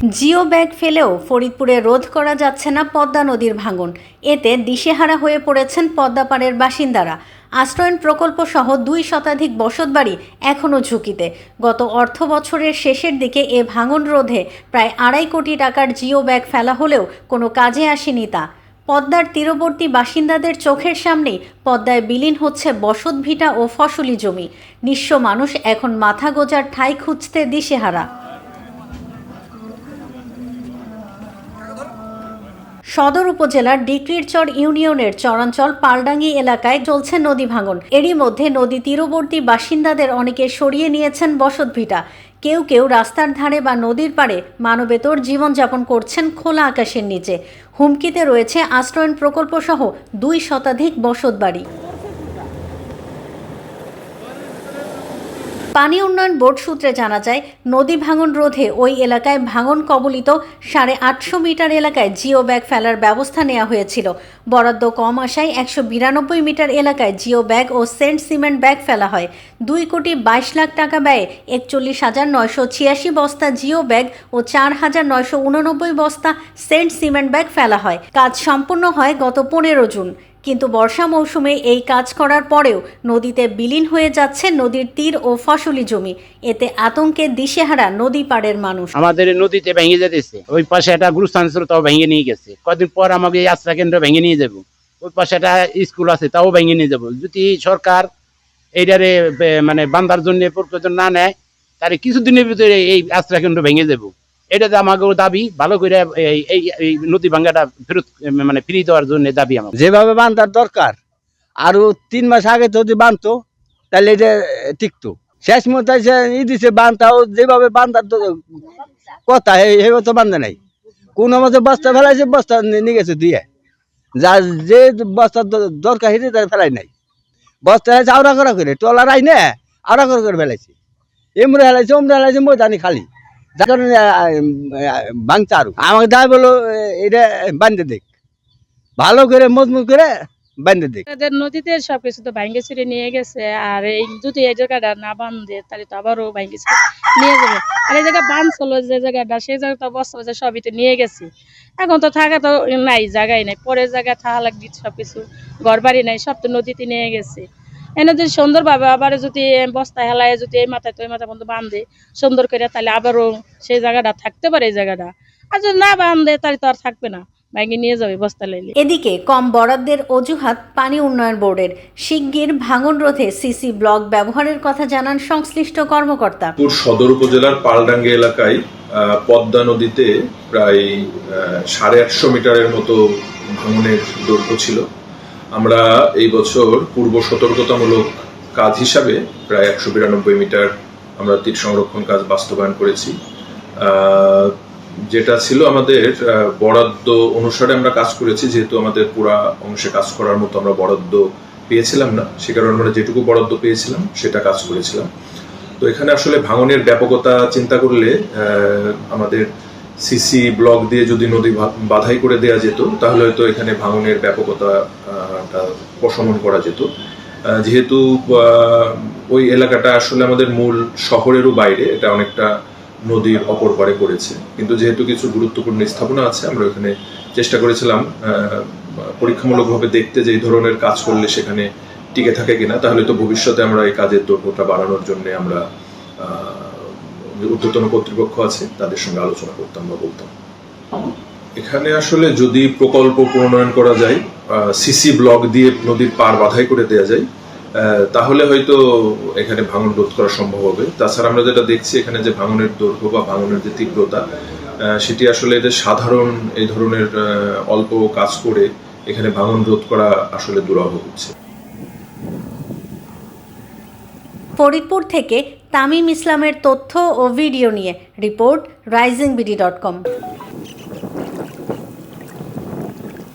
Geo bag ফেলেও ফরিদপুরে রোধ করা যাচ্ছে না পদ্মা নদীর ভাঙন। এতে দিশেহারা হয়ে পড়েছেন পদ্মাপাড়ের বাসিন্দারা। আশ্রয়ণ প্রকল্প সহ দুই শতাধিক বসতবাড়ি এখনও ঝুঁকিতে। গত অর্থ বছরের শেষের দিকে এ ভাঙন রোধে প্রায় আড়াই কোটি টাকার জিও ব্যাগ ফেলা হলেও কোনো কাজে আসেনি তা। পদ্মার তীরবর্তী বাসিন্দাদের চোখের সামনেই পদ্মায় বিলীন হচ্ছে বসতভিটা ও ফসলি জমি। নিঃস্ব মানুষ এখন মাথা গোজার ঠাঁই খুঁজতে দিশেহারা। সদর উপজেলার ডিক্রিরচর ইউনিয়নের চরাঞ্চল পালডাঙ্গি এলাকায় চলছে নদী ভাঙন। এরই মধ্যে নদী তীরবর্তী বাসিন্দাদের অনেকে সরিয়ে নিয়েছেন বসতভিটা। কেউ কেউ রাস্তার ধারে বা নদীর পাড়ে মানবেতর জীবনযাপন করছেন খোলা আকাশের নিচে। হুমকিতে রয়েছে আশ্রয়ন প্রকল্পসহ দুই শতাধিক বসতবাড়ি। পানি উন্নয়ন বোর্ড সূত্রে জানা যায়, নদী ভাঙন রোধে ওই এলাকায় ভাঙন কবলিত সাড়ে আটশো মিটার এলাকায় জিও ব্যাগ ফেলার ব্যবস্থা নেওয়া হয়েছিল। বরাদ্দ কম আসায় একশো বিরানব্বই মিটার এলাকায় জিও ব্যাগ ও সেন্ট সিমেন্ট ব্যাগ ফেলা হয়। দুই কোটি বাইশ লাখ টাকা ব্যয়ে একচল্লিশ হাজার নয়শো ছিয়াশি বস্তা জিও ব্যাগ ও চার হাজার নয়শো উননব্বই বস্তা সেন্ট সিমেন্ট ব্যাগ ফেলা হয়। কাজ সম্পূর্ণ হয় গত পনেরো জুন। কিন্তু বর্ষা মৌসুমে এই কাজ করার পরেও নদীতে বিলীন হয়ে যাচ্ছে নদীর তীর ও ফসলি জমি। এতে আতঙ্কে দিশেহারা নদী পাড়ের মানুষ। আমাদের নদীতে ভেঙে যেতেছে। ওই পাশে একটা গুরুস্থান ছিল, তাও ভেঙে নিয়ে গেছে। কদিন পর আমাকে এই আশ্রা কেন্দ্র ভেঙে নিয়ে যাব। ওই পাশে একটা স্কুল আছে, তাও ভেঙে নিয়ে যাব। যদি সরকার এইটারে মানে বান্ধার জন্য প্রয়োজন না নেয়, তাহলে কিছুদিনের ভিতরে এই আশ্রা কেন্দ্র ভেঙে যাব। এটাতে আমাকেও দাবি, ভালো করে এই- এই নদী ভাঙ্গাটা ফেরত মানে ফিরিয়ে দেওয়ার জন্য দাবি আমার যেভাবে বান্ধার দরকার আরও তিন মাস আগে যদি বানতো, তাহলে এটা টিকতো। শেষ মতো ই দিছে যেভাবে বান্ধার কথা সেইভাবে তো বান্ধে নাই। কোন মতে বস্তা ফেলাইছে, বস্তা নিয়ে গেছে দিয়ে। যা, যে বস্তার দরকার সেটা তার ফেলাই নাই। বস্তা ফেলাইছে আওড়া করা করে টলার আই না আওড়া করে করে ফেলাইছে। এমরে ফেলাইছে, ওমরে ফেলাইছে মই জানি খালি। আমাকে দায় বলো এটা বান্ধে দেখ। ভালো করে, মজবুত করে বান্ধে দেখ। এদের নদীতে সবকিছু তো ভাঙ্গে ছিঁড়ে নিয়ে গেছে, আর এই যদি এই জায়গাটা না বান্ধে তাহলে তো আবারও ভাঙ্গে নিয়ে যাবে। আর এই জায়গা বান ছিল যে জায়গাটা, সেই জায়গাটা বস্তা বস্তা সবই তো নিয়ে গেছি। এখন তো থাকা তো নাই জায়গায় নাই। পরের জায়গায় থাকা লাগবে সবকিছু। ঘর বাড়ি নাই, সব তো নদীতে নিয়ে গেছে। এনে যদি সুন্দরভাবে আবার যদি বস্তা হেলায় যদি এই মাথায় তো এই মাথা পর্যন্ত বাঁধে সুন্দর করে তাহলে আবারও সেই জায়গাটা থাকতে পারে এই জায়গাটা। আর যদি না বাঁধে তাহলে তো আর থাকবে না। নিয়ে যাবে বস্তা লাইলে। এদিকে কম বরাদ্দের অজুহাত পানি উন্নয়ন বোর্ডের। শিগগির ভাঙন রোধে সিসি ব্লক ব্যবহারের কথা জানান সংশ্লিষ্ট কর্মকর্তা। সদর উপজেলার পালডাঙ্গে এলাকায় পদ্মা নদীতে প্রায় সাড়ে আটশো মিটারের মতো ভাঙনের দৈর্ঘ্য ছিল। আমরা এই বছর পূর্ব সতর্কতামূলক কাজ হিসাবে প্রায় একশো বিরানব্বই মিটার আমরা তীর সংরক্ষণ কাজ বাস্তবায়ন করেছি। যেটা ছিল আমাদের বরাদ্দ অনুসারে আমরা কাজ করেছি, যেহেতু আমাদের পুরা অংশে কাজ করার মতো আমরা বরাদ্দ পেয়েছিলাম না, সে কারণে আমরা যেটুকু বরাদ্দ পেয়েছিলাম, সেটা কাজ করেছিলাম। তো এখানে আসলে ভাঙনের ব্যাপকতা চিন্তা করলে আমাদের সিসি ব্লক দিয়ে যদি নদী বাধাই করে দেয়া যেত, তাহলে হয়তো এখানে ভাঙনের ব্যাপকতা টা প্রশমন করা যেত। যেহেতু ওই এলাকাটা আসলে আমাদের মূল শহরেরও বাইরে, এটা অনেকটা নদীর অপর পারে পড়েছে। কিন্তু যেহেতু কিছু গুরুত্বপূর্ণ স্থাপনা আছে, আমরা ওখানে চেষ্টা করেছিলাম পরীক্ষামূলকভাবে দেখতে যে এই ধরনের কাজ করলে সেখানে টিকে থাকে কিনা, তাহলে তো ভবিষ্যতে আমরা এই কাজের দৈর্ঘ্যটা বাড়ানোর জন্য আমরা যে ঊর্ধ্বতন কর্তৃপক্ষ আছে, তাদের সঙ্গে আলোচনা করতাম বা বলতাম। এখানে আসলে যদি প্রকল্প প্রণয়ন করা যায় সিসি ব্লক দিয়ে নদীর পার বাধাই করে দেওয়া যায় তাহলে হয়তো এখানে ভাঙন রোধ করা সম্ভব হবে। তাছাড়া আমরা যেটা দেখছি, এখানে যে ভাঙনের দৈর্ঘ্য বা ভাঙনের যে তীব্রতা সেটি আসলে এদের সাধারণ এই ধরনের অল্প কাজ করে এখানে ভাঙন রোধ করা আসলে দুরহ হচ্ছে। ফরিদপুর থেকে তামিম ইসলামের তথ্য ও ভিডিও নিয়ে report Rising BD dot com.